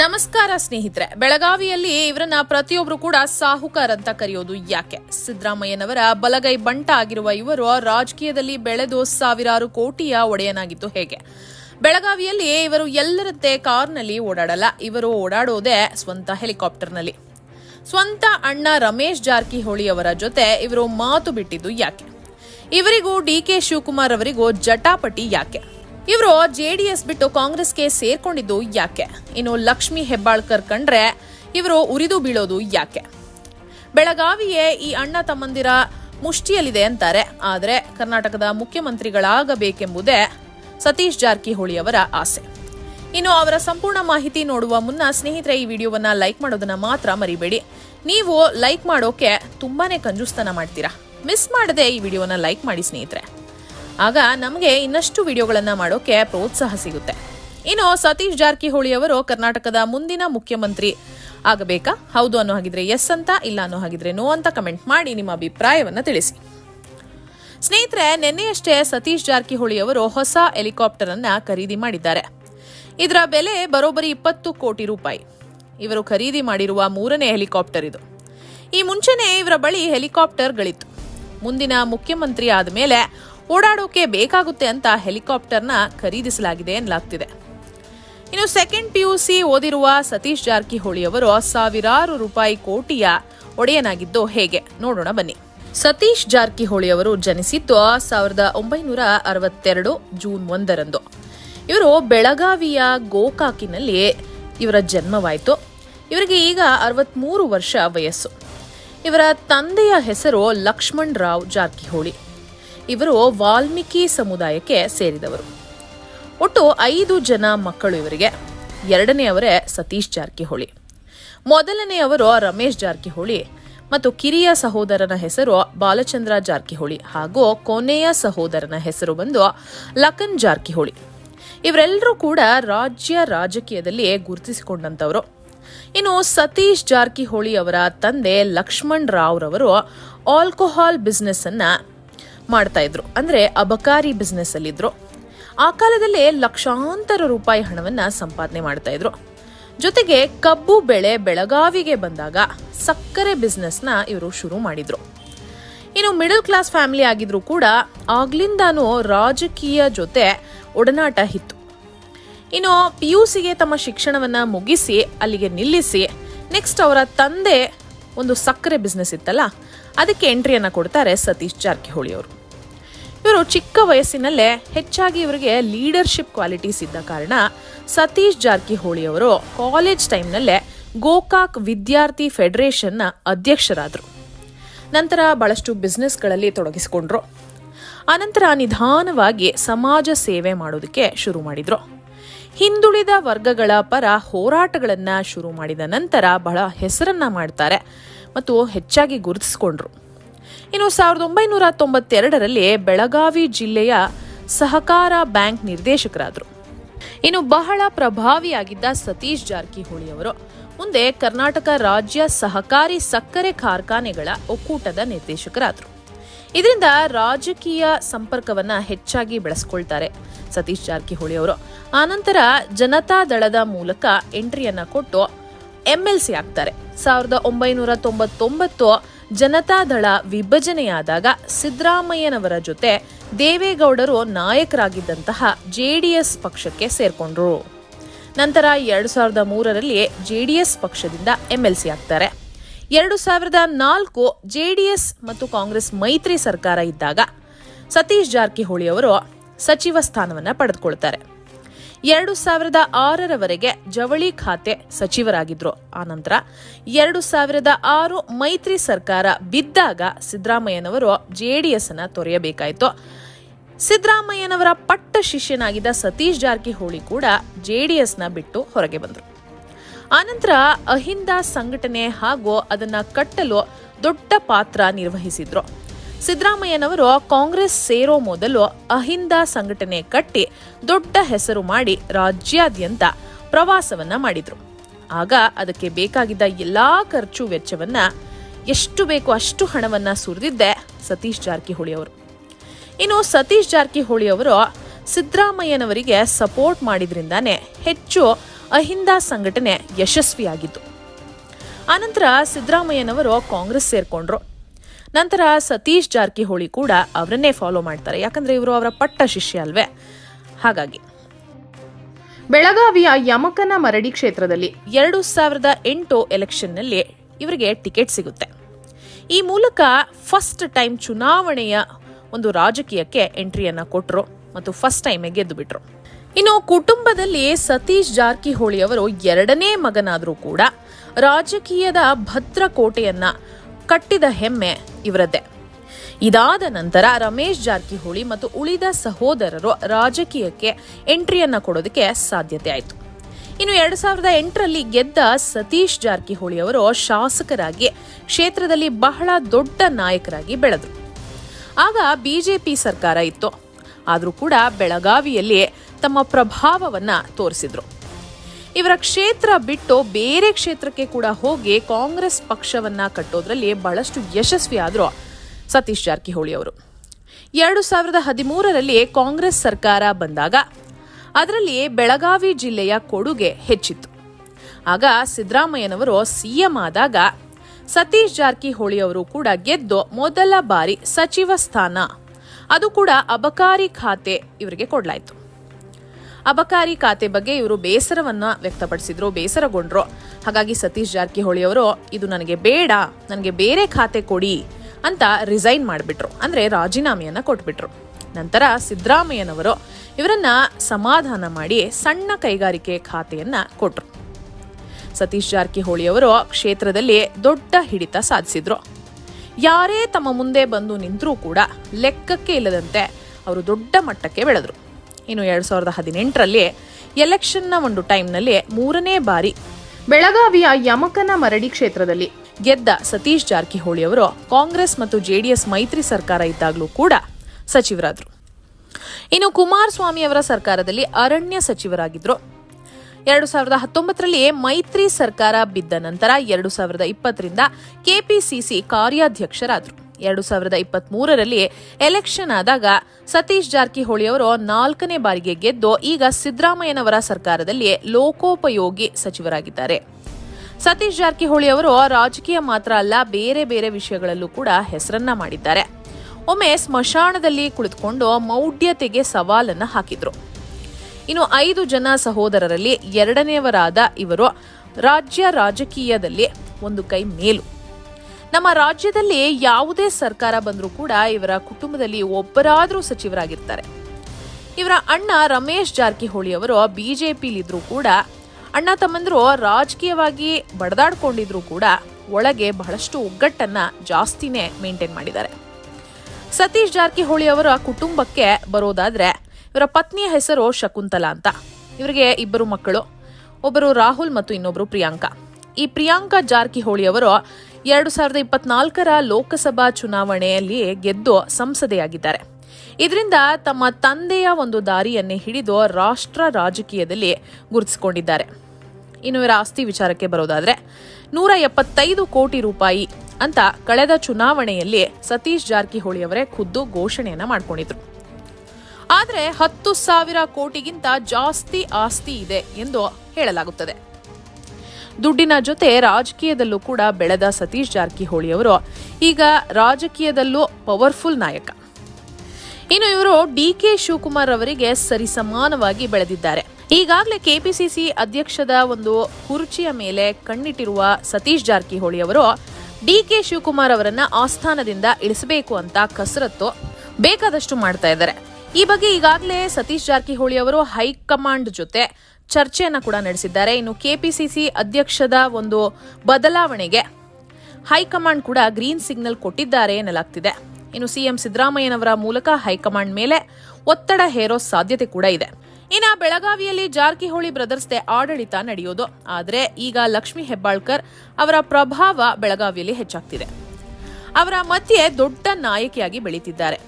ನಮಸ್ಕಾರ ಸ್ನೇಹಿತರೆ, ಬೆಳಗಾವಿಯಲ್ಲಿ ಇವರನ್ನ ಪ್ರತಿಯೊಬ್ರು ಕೂಡ ಸಾಹುಕಾರ ಅಂತ ಕರೆಯೋದು ಯಾಕೆ? ಸಿದ್ದರಾಮಯ್ಯನವರ ಬಲಗೈ ಬಂಟ ಆಗಿರುವ ಇವರು ರಾಜಕೀಯದಲ್ಲಿ ಬೆಳೆದು ಸಾವಿರಾರು ಕೋಟಿಯ ಒಡೆಯನಾಗಿತ್ತು ಹೇಗೆ? ಬೆಳಗಾವಿಯಲ್ಲಿ ಇವರು ಎಲ್ಲರಂತೆ ಕಾರ್ನಲ್ಲಿ ಓಡಾಡಲ್ಲ, ಇವರು ಓಡಾಡೋದೇ ಸ್ವಂತ ಹೆಲಿಕಾಪ್ಟರ್ನಲ್ಲಿ. ಸ್ವಂತ ಅಣ್ಣ ರಮೇಶ್ ಜಾರಕಿಹೊಳಿ ಅವರ ಜೊತೆ ಇವರು ಮಾತು ಬಿಟ್ಟಿದ್ದು ಯಾಕೆ? ಇವರಿಗೂ ಡಿ ಕೆ ಶಿವಕುಮಾರ್ ಅವರಿಗೂ ಜಟಾಪಟಿ ಯಾಕೆ? ಇವರು ಜೆಡಿಎಸ್ ಬಿಟ್ಟು ಕಾಂಗ್ರೆಸ್ಗೆ ಸೇರ್ಕೊಂಡಿದ್ದು ಯಾಕೆ? ಇನ್ನು ಲಕ್ಷ್ಮಿ ಹೆಬ್ಬಾಳ್ಕರ್ ಕಂಡ್ರೆ ಇವರು ಉರಿದು ಬೀಳೋದು ಯಾಕೆ? ಬೆಳಗಾವಿಯೇ ಈ ಅಣ್ಣ ತಮ್ಮಂದಿರ ಮುಷ್ಟಿಯಲ್ಲಿದೆ ಅಂತಾರೆ. ಆದರೆ ಕರ್ನಾಟಕದ ಮುಖ್ಯಮಂತ್ರಿಗಳಾಗಬೇಕೆಂಬುದೇ ಸತೀಶ್ ಜಾರಕಿಹೊಳಿ ಅವರ ಆಸೆ. ಇನ್ನು ಅವರ ಸಂಪೂರ್ಣ ಮಾಹಿತಿ ನೋಡುವ ಮುನ್ನ ಸ್ನೇಹಿತರೆ, ಈ ವಿಡಿಯೋವನ್ನ ಲೈಕ್ ಮಾಡೋದನ್ನ ಮಾತ್ರ ಮರಿಬೇಡಿ. ನೀವು ಲೈಕ್ ಮಾಡೋಕೆ ತುಂಬಾನೇ ಕಂಜುಸ್ತನ ಮಾಡ್ತೀರಾ. ಮಿಸ್ ಮಾಡದೆ ಈ ವಿಡಿಯೋನ ಲೈಕ್ ಮಾಡಿ ಸ್ನೇಹಿತರೆ. ಆಗ ನಮಗೆ ಇನ್ನಷ್ಟು ವಿಡಿಯೋಗಳನ್ನ ಮಾಡೋಕೆ ಪ್ರೋತ್ಸಾಹ ಸಿಗುತ್ತೆ. ಇನ್ನು ಸತೀಶ್ ಜಾರಕಿಹೊಳಿ ಅವರು ಕರ್ನಾಟಕದ ಮುಂದಿನ ಮುಖ್ಯಮಂತ್ರಿ ಆಗಬೇಕಾ? ಹೌದು ಅನ್ನೋ ಹಾಗಿದ್ರೆ ಎಸ್ ಅಂತ, ಇಲ್ಲ ಅನ್ನೋ ಹಾಗಿದ್ರೆ ನೋ ಅಂತ ಕಮೆಂಟ್ ಮಾಡಿ ನಿಮ್ಮ ಅಭಿಪ್ರಾಯವನ್ನ ತಿಳಿಸಿ. ಸ್ನೇಹಿತರೆ, ನಿನ್ನೆಯಷ್ಟೇ ಸತೀಶ್ ಜಾರಕಿಹೊಳಿ ಅವರು ಹೊಸ ಹೆಲಿಕಾಪ್ಟರ್ ಅನ್ನ ಖರೀದಿ ಮಾಡಿದ್ದಾರೆ. ಇದರ ಬೆಲೆ ಬರೋಬ್ಬರಿ ಇಪ್ಪತ್ತು ಕೋಟಿ ರೂಪಾಯಿ. ಇವರು ಖರೀದಿ ಮಾಡಿರುವ ಮೂರನೇ ಹೆಲಿಕಾಪ್ಟರ್ ಇದು. ಈ ಮುಂಚೆನೆ ಇವರ ಬಳಿ ಹೆಲಿಕಾಪ್ಟರ್ಗಳಿತ್ತು. ಮುಂದಿನ ಮುಖ್ಯಮಂತ್ರಿ ಆದ ಮೇಲೆ ಓಡಾಡೋಕೆ ಬೇಕಾಗುತ್ತೆ ಅಂತ ಹೆಲಿಕಾಪ್ಟರ್ನ ಖರೀದಿಸಲಾಗಿದೆ ಎನ್ನಲಾಗ್ತಿದೆ. ಇನ್ನು ಸೆಕೆಂಡ್ ಪಿಯುಸಿ ಓದಿರುವ ಸತೀಶ್ ಜಾರಕಿಹೊಳಿ ಅವರು ಸಾವಿರಾರು ರೂಪಾಯಿ ಕೋಟಿಯ ಒಡೆಯನಾಗಿದ್ದು ಹೇಗೆ? ನೋಡೋಣ ಬನ್ನಿ. ಸತೀಶ್ ಜಾರಕಿಹೊಳಿ ಅವರು ಜನಿಸಿದ್ದು ಸಾವಿರದ ಒಂಬೈನೂರ ಅರವತ್ತೆರಡು ಜೂನ್ ಒಂದರಂದು. ಇವರು ಬೆಳಗಾವಿಯ ಗೋಕಾಕಿನಲ್ಲಿ ಇವರ ಜನ್ಮವಾಯಿತು. ಇವರಿಗೆ ಈಗ ಅರವತ್ಮೂರು ವರ್ಷ ವಯಸ್ಸು. ಇವರ ತಂದೆಯ ಹೆಸರು ಲಕ್ಷ್ಮಣ್ ರಾವ್ ಜಾರಕಿಹೊಳಿ. ಇವರು ವಾಲ್ಮೀಕಿ ಸಮುದಾಯಕ್ಕೆ ಸೇರಿದವರು. ಒಟ್ಟು ಐದು ಜನ ಮಕ್ಕಳು ಇವರಿಗೆ. ಎರಡನೆಯವರೇ ಸತೀಶ್ ಜಾರಕಿಹೊಳಿ. ಮೊದಲನೆಯವರು ರಮೇಶ್ ಜಾರಕಿಹೊಳಿ ಮತ್ತು ಕಿರಿಯ ಸಹೋದರನ ಹೆಸರು ಬಾಲಚಂದ್ರ ಜಾರಕಿಹೊಳಿ ಹಾಗೂ ಕೊನೆಯ ಸಹೋದರನ ಹೆಸರು ಬಂದು ಲಖನ್ ಜಾರಕಿಹೊಳಿ. ಇವರೆಲ್ಲರೂ ಕೂಡ ರಾಜ್ಯ ರಾಜಕೀಯದಲ್ಲಿ ಗುರುತಿಸಿಕೊಂಡಂತವರು ಇನ್ನು ಸತೀಶ್ ಜಾರಕಿಹೊಳಿ ಅವರ ತಂದೆ ಲಕ್ಷ್ಮಣ್ ರಾವ್ ರವರು ಆಲ್ಕೋಹಾಲ್ ಬಿಸ್ನೆಸ್ ಅನ್ನ ಮಾಡ್ತಾ ಇದ್ರು. ಅಂದ್ರೆ ಅಬಕಾರಿ ಬಿಸ್ನೆಸ್ ಅಲ್ಲಿದ್ರು ಆ ಕಾಲದಲ್ಲೇ ಲಕ್ಷಾಂತರ ರೂಪಾಯಿ ಹಣವನ್ನ ಸಂಪಾದನೆ ಮಾಡ್ತಾ ಇದ್ರು. ಜೊತೆಗೆ ಕಬ್ಬು ಬೆಳೆ ಬೆಳಗಾವಿಗೆ ಬಂದಾಗ ಸಕ್ಕರೆ ಬಿಸ್ನೆಸ್ನ ಇವರು ಶುರು ಮಾಡಿದ್ರು. ಇನ್ನು ಮಿಡಲ್ ಕ್ಲಾಸ್ ಫ್ಯಾಮಿಲಿ ಆಗಿದ್ರು ಕೂಡ ಆಗ್ಲಿಂದಾನು ರಾಜಕೀಯ ಜೊತೆ ಒಡನಾಟ ಇತ್ತು. ಇನ್ನು ಪಿ ಯು ಸಿಗೆ ತಮ್ಮ ಶಿಕ್ಷಣವನ್ನ ಮುಗಿಸಿ, ಅಲ್ಲಿಗೆ ನಿಲ್ಲಿಸಿ ನೆಕ್ಸ್ಟ್ ಅವರ ತಂದೆ ಒಂದು ಸಕ್ಕರೆ ಬಿಸ್ನೆಸ್ ಇತ್ತಲ್ಲ, ಅದಕ್ಕೆ ಎಂಟ್ರಿಯನ್ನ ಕೊಡ್ತಾರೆ ಸತೀಶ್ ಜಾರಕಿಹೊಳಿ ಅವರು. ಇವರು ಚಿಕ್ಕ ವಯಸ್ಸಿನಲ್ಲೇ ಹೆಚ್ಚಾಗಿ ಇವರಿಗೆ ಲೀಡರ್ಶಿಪ್ ಕ್ವಾಲಿಟೀಸ್ ಇದ್ದ ಕಾರಣ ಸತೀಶ್ ಜಾರಕಿಹೊಳಿ ಅವರು ಕಾಲೇಜ್ ಟೈಮ್ನಲ್ಲೇ ಗೋಕಾಕ್ ವಿದ್ಯಾರ್ಥಿ ಫೆಡರೇಷನ್ನ ಅಧ್ಯಕ್ಷರಾದರು. ನಂತರ ಬಹಳಷ್ಟು ಬಿಸ್ನೆಸ್ಗಳಲ್ಲಿ ತೊಡಗಿಸಿಕೊಂಡ್ರು. ಅನಂತರ ನಿಧಾನವಾಗಿ ಸಮಾಜ ಸೇವೆ ಮಾಡೋದಕ್ಕೆ ಶುರು ಮಾಡಿದರು. ಹಿಂದುಳಿದ ವರ್ಗಗಳ ಪರ ಹೋರಾಟಗಳನ್ನು ಶುರು ಮಾಡಿದ ನಂತರ ಬಹಳ ಹೆಸರನ್ನ ಮಾಡ್ತಾರೆ ಮತ್ತು ಹೆಚ್ಚಾಗಿ ಗುರುತಿಸಿಕೊಂಡ್ರು. ಇನ್ನು ಸಾವಿರದ ಒಂಬೈನೂರ ತೊಂಬತ್ತೆರಡರಲ್ಲಿ ಬೆಳಗಾವಿ ಜಿಲ್ಲೆಯ ಸಹಕಾರ ಬ್ಯಾಂಕ್ ನಿರ್ದೇಶಕರಾದರು. ಇನ್ನು ಬಹಳ ಪ್ರಭಾವಿಯಾಗಿದ್ದ ಸತೀಶ್ ಜಾರಕಿಹೊಳಿ ಅವರು ಮುಂದೆ ಕರ್ನಾಟಕ ರಾಜ್ಯ ಸಹಕಾರಿ ಸಕ್ಕರೆ ಕಾರ್ಖಾನೆಗಳ ಒಕ್ಕೂಟದ ನಿರ್ದೇಶಕರಾದರು. ಇದರಿಂದ ರಾಜಕೀಯ ಸಂಪರ್ಕವನ್ನ ಹೆಚ್ಚಾಗಿ ಬೆಳೆಸ್ಕೊಳ್ತಾರೆ ಸತೀಶ್ ಜಾರಕಿಹೊಳಿ ಅವರು. ಆನಂತರ ಜನತಾ ದಳದ ಮೂಲಕ ಎಂಟ್ರಿಯನ್ನ ಕೊಟ್ಟು ಎಂಎಲ್ಸಿ ಆಗ್ತಾರೆ. ಸಾವಿರದ ಒಂಬೈನೂರ ತೊಂಬತ್ತೊಂಬತ್ತು ಜನತಾದಳ ವಿಭಜನೆಯಾದಾಗ ಸಿದ್ದರಾಮಯ್ಯನವರ ಜೊತೆ ದೇವೇಗೌಡರು ನಾಯಕರಾಗಿದ್ದಂತಹ ಜೆಡಿಎಸ್ ಪಕ್ಷಕ್ಕೆ ಸೇರ್ಕೊಂಡ್ರು. ನಂತರ ಎರಡು ಸಾವಿರದ ಮೂರರಲ್ಲಿ ಜೆಡಿಎಸ್ ಪಕ್ಷದಿಂದ ಎಂಎಲ್ಸಿ ಆಗ್ತಾರೆ. ಎರಡು ಸಾವಿರದ ನಾಲ್ಕು ಜೆಡಿಎಸ್ ಮತ್ತು ಕಾಂಗ್ರೆಸ್ ಮೈತ್ರಿ ಸರ್ಕಾರ ಇದ್ದಾಗ ಸತೀಶ್ ಜಾರಕಿಹೊಳಿ ಅವರು ಸಚಿವ ಸ್ಥಾನವನ್ನು ಪಡೆದುಕೊಳ್ತಾರೆ. ಎರಡು ಸಾವಿರದ ಆರರವರೆಗೆ ಜವಳಿ ಖಾತೆ ಸಚಿವರಾಗಿದ್ರು. ಆನಂತರ ಎರಡು ಸಾವಿರದ ಆರು ಮೈತ್ರಿ ಸರ್ಕಾರ ಬಿದ್ದಾಗ ಸಿದ್ದರಾಮಯ್ಯನವರು ಅನ್ನ ತೊರೆಯಬೇಕಾಯಿತು. ಸಿದ್ದರಾಮಯ್ಯನವರ ಪಟ್ಟ ಶಿಷ್ಯನಾಗಿದ್ದ ಸತೀಶ್ ಜಾರಕಿಹೊಳಿ ಕೂಡ ಜೆಡಿಎಸ್ನ ಬಿಟ್ಟು ಹೊರಗೆ ಬಂದರು. ಆನಂತರ ಅಹಿಂದ ಸಂಘಟನೆ ಹಾಗೂ ಅದನ್ನು ಕಟ್ಟಲು ದೊಡ್ಡ ಪಾತ್ರ ನಿರ್ವಹಿಸಿದ್ರು. ಸಿದ್ದರಾಮಯ್ಯನವರು ಕಾಂಗ್ರೆಸ್ ಸೇರೋ ಮೊದಲು ಅಹಿಂದ ಸಂಘಟನೆ ಕಟ್ಟಿ ದೊಡ್ಡ ಹೆಸರು ಮಾಡಿ ರಾಜ್ಯಾದ್ಯಂತ ಪ್ರವಾಸವನ್ನ ಮಾಡಿದ್ರು. ಆಗ ಅದಕ್ಕೆ ಬೇಕಾಗಿದ್ದ ಎಲ್ಲಾ ಖರ್ಚು ವೆಚ್ಚವನ್ನ ಎಷ್ಟು ಬೇಕೋ ಅಷ್ಟು ಹಣವನ್ನ ಸುರಿದಿದ್ದೆ ಸತೀಶ್ ಜಾರಕಿಹೊಳಿ ಅವರು. ಇನ್ನು ಸತೀಶ್ ಜಾರಕಿಹೊಳಿ ಅವರು ಸಿದ್ದರಾಮಯ್ಯನವರಿಗೆ ಸಪೋರ್ಟ್ ಮಾಡಿದ್ರಿಂದಾನೇ ಹೆಚ್ಚು ಅಹಿಂದ ಸಂಘಟನೆ ಯಶಸ್ವಿಯಾಗಿತ್ತು. ಆನಂತರ ಸಿದ್ದರಾಮಯ್ಯನವರು ಕಾಂಗ್ರೆಸ್ ಸೇರ್ಕೊಂಡ್ರು. ನಂತರ ಸತೀಶ್ ಜಾರಕಿಹೊಳಿ ಕೂಡ ಅವರನ್ನೇ ಫಾಲೋ ಮಾಡ್ತಾರೆ. ಯಾಕಂದ್ರೆ ಇವರು ಅವರ ಪಟ್ಟ ಶಿಷ್ಯ ಅಲ್ವೇ? ಹಾಗಾಗಿ. ಬೆಳಗಾವಿಯ ಯಮಕನ ಮರಡಿ ಕ್ಷೇತ್ರದಲ್ಲಿ ಎರಡು ಸಾವಿರದ ಎಂಟು ಎಲೆಕ್ಷನ್ನಲ್ಲಿ ಇವರಿಗೆ ಟಿಕೆಟ್ ಸಿಗುತ್ತೆ. ಈ ಮೂಲಕ ಫಸ್ಟ್ ಟೈಮ್ ಚುನಾವಣೆಯ ಒಂದು ರಾಜಕೀಯಕ್ಕೆ ಎಂಟ್ರಿಯನ್ನ ಕೊಟ್ಟರು ಮತ್ತು ಫಸ್ಟ್ ಟೈಮ್ ಗೆದ್ದು ಬಿಟ್ರು. ಇನ್ನು ಕುಟುಂಬದಲ್ಲಿ ಸತೀಶ್ ಜಾರಕಿಹೊಳಿ ಅವರು ಎರಡನೇ ಮಗನಾದರೂ ಕೂಡ ರಾಜಕೀಯದ ಭದ್ರಕೋಟೆಯನ್ನ ಕಟ್ಟಿದ ಹೆಮ್ಮೆ ಇವರದ್ದೇ. ಇದಾದ ನಂತರ ರಮೇಶ್ ಜಾರಕಿಹೊಳಿ ಮತ್ತು ಉಳಿದ ಸಹೋದರರು ರಾಜಕೀಯಕ್ಕೆ ಎಂಟ್ರಿಯನ್ನ ಕೊಡೋದಕ್ಕೆ ಸಾಧ್ಯತೆ ಆಯಿತು. ಇನ್ನು ಎರಡ್ ಸಾವಿರದ ಎಂಟರಲ್ಲಿ ಗೆದ್ದ ಸತೀಶ್ ಜಾರಕಿಹೊಳಿ ಅವರು ಶಾಸಕರಾಗಿ ಕ್ಷೇತ್ರದಲ್ಲಿ ಬಹಳ ದೊಡ್ಡ ನಾಯಕರಾಗಿ ಬೆಳೆದರು. ಆಗ ಬಿಜೆಪಿ ಸರ್ಕಾರ ಇತ್ತು. ಆದರೂ ಕೂಡ ಬೆಳಗಾವಿಯಲ್ಲಿ ತಮ್ಮ ಪ್ರಭಾವವನ್ನು ತೋರಿಸಿದ್ರು. ಇವರ ಕ್ಷೇತ್ರ ಬಿಟ್ಟು ಬೇರೆ ಕ್ಷೇತ್ರಕ್ಕೆ ಕೂಡ ಹೋಗಿ ಕಾಂಗ್ರೆಸ್ ಪಕ್ಷವನ್ನ ಕಟ್ಟೋದ್ರಲ್ಲಿ ಬಹಳಷ್ಟು ಯಶಸ್ವಿ ಆದ್ರು ಸತೀಶ್ ಜಾರಕಿಹೊಳಿ ಅವರು. ಎರಡು ಸಾವಿರದ ಹದಿಮೂರರಲ್ಲಿ ಕಾಂಗ್ರೆಸ್ ಸರ್ಕಾರ ಬಂದಾಗ ಅದರಲ್ಲಿ ಬೆಳಗಾವಿ ಜಿಲ್ಲೆಯ ಕೊಡುಗೆ ಹೆಚ್ಚಿತ್ತು. ಆಗ ಸಿದ್ದರಾಮಯ್ಯನವರು ಸಿಎಂ ಆದಾಗ ಸತೀಶ್ ಜಾರಕಿಹೊಳಿ ಅವರು ಕೂಡ ಗೆದ್ದು ಮೊದಲ ಬಾರಿ ಸಚಿವ ಸ್ಥಾನ. ಅದು ಕೂಡ ಅಬಕಾರಿ ಖಾತೆ ಇವರಿಗೆ ಕೊಡಲಾಯಿತು. ಅಬಕಾರಿ ಖಾತೆ ಬಗ್ಗೆ ಇವರು ಬೇಸರವನ್ನ ವ್ಯಕ್ತಪಡಿಸಿದ್ರು, ಬೇಸರಗೊಂಡ್ರು. ಹಾಗಾಗಿ ಸತೀಶ್ ಜಾರಕಿಹೊಳಿ ಅವರು, ಇದು ನನಗೆ ಬೇಡ, ನನಗೆ ಬೇರೆ ಖಾತೆ ಕೊಡಿ ಅಂತ ರಿಸೈನ್ ಮಾಡಿಬಿಟ್ರು. ಅಂದ್ರೆ ರಾಜೀನಾಮೆಯನ್ನ ಕೊಟ್ಬಿಟ್ರು. ನಂತರ ಸಿದ್ದರಾಮಯ್ಯನವರು ಇವರನ್ನ ಸಮಾಧಾನ ಮಾಡಿ ಸಣ್ಣ ಕೈಗಾರಿಕೆ ಖಾತೆಯನ್ನ ಕೊಟ್ರು. ಸತೀಶ್ ಜಾರಕಿಹೊಳಿ ಅವರು ಕ್ಷೇತ್ರದಲ್ಲಿ ದೊಡ್ಡ ಹಿಡಿತ ಸಾಧಿಸಿದ್ರು. ಯಾರೇ ತಮ್ಮ ಮುಂದೆ ಬಂದು ನಿಂತರೂ ಕೂಡ ಲೆಕ್ಕಕ್ಕೆ ಇಲ್ಲದಂತೆ ಅವರು ದೊಡ್ಡ ಮಟ್ಟಕ್ಕೆ ಬೆಳೆದ್ರು. ಇನ್ನು ಎರಡ್ ಸಾವಿರದ ಹದಿನೆಂಟರಲ್ಲಿ ಎಲೆಕ್ಷನ್ನ ಒಂದು ಟೈಮ್ನಲ್ಲಿ ಮೂರನೇ ಬಾರಿ ಬೆಳಗಾವಿಯ ಯಮಕನ ಮರಡಿ ಕ್ಷೇತ್ರದಲ್ಲಿ ಗೆದ್ದ ಸತೀಶ್ ಜಾರಕಿಹೊಳಿ ಅವರು ಕಾಂಗ್ರೆಸ್ ಮತ್ತು ಜೆಡಿಎಸ್ ಮೈತ್ರಿ ಸರ್ಕಾರ ಇದ್ದಾಗಲೂ ಕೂಡ ಸಚಿವರಾದರು. ಇನ್ನು ಕುಮಾರಸ್ವಾಮಿ ಅವರ ಸರ್ಕಾರದಲ್ಲಿ ಅರಣ್ಯ ಸಚಿವರಾಗಿದ್ರು. ಎರಡು ಸಾವಿರದ ಹತ್ತೊಂಬತ್ತರಲ್ಲಿ ಮೈತ್ರಿ ಸರ್ಕಾರ ಬಿದ್ದ ನಂತರ ಎರಡು ಸಾವಿರದ ಇಪ್ಪತ್ತರಿಂದ ಕೆಪಿಸಿಸಿ ಕಾರ್ಯಾಧ್ಯಕ್ಷರಾದರು. ಎರಡು ಸಾವಿರದ ಇಪ್ಪತ್ತ್ ಮೂರರಲ್ಲಿ ಎಲೆಕ್ಷನ್ ಆದಾಗ ಸತೀಶ್ ಜಾರಕಿಹೊಳಿ ಅವರು ನಾಲ್ಕನೇ ಬಾರಿಗೆ ಗೆದ್ದು ಈಗ ಸಿದ್ದರಾಮಯ್ಯನವರ ಸರ್ಕಾರದಲ್ಲಿ ಲೋಕೋಪಯೋಗಿ ಸಚಿವರಾಗಿದ್ದಾರೆ. ಸತೀಶ್ ಜಾರಕಿಹೊಳಿ ಅವರು ರಾಜಕೀಯ ಮಾತ್ರ ಅಲ್ಲ, ಬೇರೆ ಬೇರೆ ವಿಷಯಗಳಲ್ಲೂ ಕೂಡ ಹೆಸರನ್ನ ಮಾಡಿದ್ದಾರೆ. ಒಮ್ಮೆ ಸ್ಮಶಾನದಲ್ಲಿ ಕುಳಿತುಕೊಂಡು ಮೌಢ್ಯತೆಗೆ ಸವಾಲನ್ನ ಹಾಕಿದ್ರು. ಇನ್ನು ಐದು ಜನ ಸಹೋದರರಲ್ಲಿ ಎರಡನೆಯವರಾದ ಇವರು ರಾಜ್ಯ ರಾಜಕೀಯದಲ್ಲಿ ಒಂದು ಕೈ ಮೇಲು. ನಮ್ಮ ರಾಜ್ಯದಲ್ಲಿ ಯಾವುದೇ ಸರ್ಕಾರ ಬಂದರೂ ಕೂಡ ಇವರ ಕುಟುಂಬದಲ್ಲಿ ಒಬ್ಬರಾದರೂ ಸಚಿವರಾಗಿರ್ತಾರೆ. ಇವರ ಅಣ್ಣ ರಮೇಶ್ ಜಾರಕಿಹೊಳಿ ಅವರು ಬಿಜೆಪಿಲಿದ್ರೂ ಕೂಡ, ಅಣ್ಣ ತಮ್ಮಂದರು ರಾಜಕೀಯವಾಗಿ ಬಡದಾಡ್ಕೊಂಡಿದ್ರು ಕೂಡ ಒಳಗೆ ಬಹಳಷ್ಟು ಒಗ್ಗಟ್ಟನ್ನ ಜಾಸ್ತಿನೇ ಮೇಂಟೈನ್ ಮಾಡಿದ್ದಾರೆ. ಸತೀಶ್ ಜಾರಕಿಹೊಳಿ ಅವರ ಕುಟುಂಬಕ್ಕೆ ಬರೋದಾದ್ರೆ ಇವರ ಪತ್ನಿಯ ಹೆಸರು ಶಕುಂತಲಾ ಅಂತ. ಇವರಿಗೆ ಇಬ್ಬರು ಮಕ್ಕಳು, ಒಬ್ಬರು ರಾಹುಲ್ ಮತ್ತು ಇನ್ನೊಬ್ಬರು ಪ್ರಿಯಾಂಕಾ. ಈ ಪ್ರಿಯಾಂಕಾ ಜಾರಕಿಹೊಳಿ ಅವರು ಎರಡು ಸಾವಿರದ ಇಪ್ಪತ್ನಾಲ್ಕರ ಲೋಕಸಭಾ ಚುನಾವಣೆಯಲ್ಲಿ ಗೆದ್ದು ಸಂಸದೆಯಾಗಿದ್ದಾರೆ. ಇದರಿಂದ ತಮ್ಮ ತಂದೆಯ ಒಂದು ದಾರಿಯನ್ನೇ ಹಿಡಿದು ರಾಷ್ಟ್ರ ರಾಜಕೀಯದಲ್ಲಿ ಗುರುತಿಸಿಕೊಂಡಿದ್ದಾರೆ. ಇನ್ನು ಇವರ ಆಸ್ತಿ ವಿಚಾರಕ್ಕೆ ಬರೋದಾದ್ರೆ, ನೂರ ಎಪ್ಪತ್ತೈದು ಕೋಟಿ ರೂಪಾಯಿ ಅಂತ ಕಳೆದ ಚುನಾವಣೆಯಲ್ಲಿ ಸತೀಶ್ ಜಾರಕಿಹೊಳಿ ಅವರೇ ಖುದ್ದು ಘೋಷಣೆಯನ್ನ ಮಾಡಿಕೊಂಡಿದ್ರು. ಆದರೆ ಹತ್ತು ಸಾವಿರ ಕೋಟಿಗಿಂತ ಜಾಸ್ತಿ ಆಸ್ತಿ ಇದೆ ಎಂದು ಹೇಳಲಾಗುತ್ತದೆ. ದುಡ್ಡಿನ ಜೊತೆ ರಾಜಕೀಯದಲ್ಲೂ ಕೂಡ ಬೆಳೆದ ಸತೀಶ್ ಜಾರಕಿಹೊಳಿ ಅವರು. ಈಗ ರಾಜಕೀಯದಲ್ಲೂ ಪವರ್ಫುಲ್ ನಾಯಕ. ಇನ್ನು ಇವರು ಡಿ ಕೆ ಶಿವಕುಮಾರ್ ಅವರಿಗೆ ಸರಿಸಮಾನವಾಗಿ ಬೆಳೆದಿದ್ದಾರೆ. ಈಗಾಗಲೇ ಕೆಪಿಸಿಸಿ ಅಧ್ಯಕ್ಷದ ಒಂದು ಕುರ್ಚಿಯ ಮೇಲೆ ಕಣ್ಣಿಟ್ಟಿರುವ ಸತೀಶ್ ಜಾರಕಿಹೊಳಿ ಅವರು ಡಿ ಕೆ ಶಿವಕುಮಾರ್ ಅವರನ್ನ ಆಸ್ಥಾನದಿಂದ ಇಳಿಸಬೇಕು ಅಂತ ಕಸರತ್ತು ಬೇಕಾದಷ್ಟು ಮಾಡ್ತಾ ಇದ್ದಾರೆ. ಈ ಬಗ್ಗೆ ಈಗಾಗಲೇ ಸತೀಶ್ ಜಾರಕಿಹೊಳಿ ಅವರು ಹೈಕಮಾಂಡ್ ಜೊತೆ ಚರ್ಚೆಯನ್ನ ಕೂಡ ನಡೆಸಿದ್ದಾರೆ. ಇನ್ನು ಕೆಪಿಸಿಸಿ ಅಧ್ಯಕ್ಷದ ಒಂದು ಬದಲಾವಣೆಗೆ ಹೈಕಮಾಂಡ್ ಕೂಡ ಗ್ರೀನ್ ಸಿಗ್ನಲ್ ಕೊಟ್ಟಿದ್ದಾರೆ ಎನ್ನಲಾಗ್ತಿದೆ. ಇನ್ನು ಸಿಎಂ ಸಿದ್ದರಾಮಯ್ಯನವರ ಮೂಲಕ ಹೈಕಮಾಂಡ್ ಮೇಲೆ ಒತ್ತಡ ಹೇರೋ ಸಾಧ್ಯತೆ ಕೂಡ ಇದೆ. ಇನ್ನು ಬೆಳಗಾವಿಯಲ್ಲಿ ಜಾರಕಿಹೊಳಿ ಬ್ರದರ್ಸ್ದೆ ಆಡಳಿತ ನಡೆಯೋದು. ಆದರೆ ಈಗ ಲಕ್ಷ್ಮಿ ಹೆಬ್ಬಾಳ್ಕರ್ ಅವರ ಪ್ರಭಾವ ಬೆಳಗಾವಿಯಲ್ಲಿ ಹೆಚ್ಚಾಗ್ತಿದೆ. ಅವರ ಮಧ್ಯೆ ದೊಡ್ಡ ನಾಯಕಿಯಾಗಿ ಬೆಳೀತಿದ್ದಾರೆ.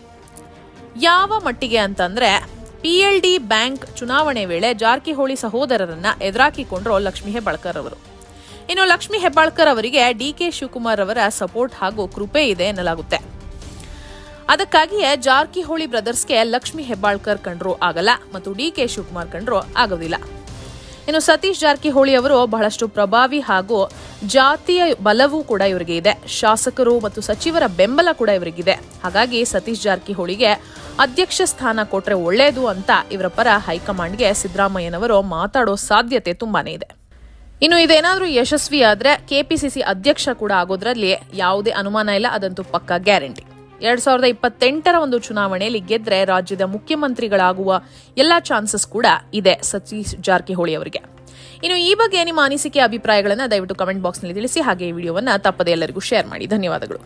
ಯಾವ ಮಟ್ಟಿಗೆ ಅಂತಂದ್ರೆ ಪಿಎಲ್ಡಿ ಬ್ಯಾಂಕ್ ಚುನಾವಣೆ ವೇಳೆ ಜಾರಕಿಹೊಳಿ ಸಹೋದರರನ್ನ ಎದುರಾಕಿಕೊಂಡ್ರು ಲಕ್ಷ್ಮಿ ಹೆಬ್ಬಾಳ್ಕರ್ ಅವರು. ಇನ್ನು ಲಕ್ಷ್ಮಿ ಹೆಬ್ಬಾಳ್ಕರ್ ಅವರಿಗೆ ಡಿ ಕೆ ಶಿವಕುಮಾರ್ ಅವರ ಸಪೋರ್ಟ್ ಹಾಗೂ ಕೃಪೆ ಇದೆ ಎನ್ನಲಾಗುತ್ತೆ. ಅದಕ್ಕಾಗಿಯೇ ಜಾರಕಿಹೊಳಿ ಬ್ರದರ್ಸ್ಗೆ ಲಕ್ಷ್ಮಿ ಹೆಬ್ಬಾಳ್ಕರ್ ಕಂಡ್ರು ಆಗಲ್ಲ ಮತ್ತು ಡಿ ಕೆ ಶಿವಕುಮಾರ್ ಕಂಡ್ರು ಆಗೋದಿಲ್ಲ. ಇನ್ನು ಸತೀಶ್ ಜಾರಕಿಹೊಳಿ ಅವರು ಬಹಳಷ್ಟು ಪ್ರಭಾವಿ ಹಾಗೂ ಜಾತಿಯ ಬಲವೂ ಕೂಡ ಇವರಿಗೆ ಇದೆ. ಶಾಸಕರು ಮತ್ತು ಸಚಿವರ ಬೆಂಬಲ ಕೂಡ ಇವರಿಗಿದೆ. ಹಾಗಾಗಿ ಸತೀಶ್ ಜಾರಕಿಹೊಳಿಗೆ ಅಧ್ಯಕ್ಷ ಸ್ಥಾನ ಕೊಟ್ರೆ ಒಳ್ಳೆಯದು ಅಂತ ಇವರ ಪರ ಹೈಕಮಾಂಡ್ಗೆ ಸಿದ್ದರಾಮಯ್ಯನವರು ಮಾತಾಡೋ ಸಾಧ್ಯತೆ ತುಂಬಾನೇ ಇದೆ. ಇನ್ನು ಇದೇನಾದರೂ ಯಶಸ್ವಿ ಆದ್ರೆ ಕೆಪಿಸಿಸಿ ಅಧ್ಯಕ್ಷ ಕೂಡ ಆಗೋದ್ರಲ್ಲಿ ಯಾವುದೇ ಅನುಮಾನ ಇಲ್ಲ, ಅದಂತೂ ಪಕ್ಕಾ ಗ್ಯಾರಂಟಿ. ಎರಡ್ ಸಾವಿರದ ಇಪ್ಪತ್ತೆಂಟರ ಒಂದು ಚುನಾವಣೆಯಲ್ಲಿ ಗೆದ್ರೆ ರಾಜ್ಯದ ಮುಖ್ಯಮಂತ್ರಿಗಳಾಗುವ ಎಲ್ಲಾ ಚಾನ್ಸಸ್ ಕೂಡ ಇದೆ ಸತೀಶ್ ಜಾರಕಿಹೊಳಿ ಅವರಿಗೆ. ಇನ್ನು ಈ ಬಗ್ಗೆ ನಿಮ್ಮ ಅನಿಸಿಕೆ, ಅಭಿಪ್ರಾಯಗಳನ್ನು ದಯವಿಟ್ಟು ಕಮೆಂಟ್ ಬಾಕ್ಸ್ನಲ್ಲಿ ತಿಳಿಸಿ, ಹಾಗೆ ಈ ವಿಡಿಯೋವನ್ನು ತಪ್ಪದೆ ಎಲ್ಲರಿಗೂ ಶೇರ್ ಮಾಡಿ. ಧನ್ಯವಾದಗಳು.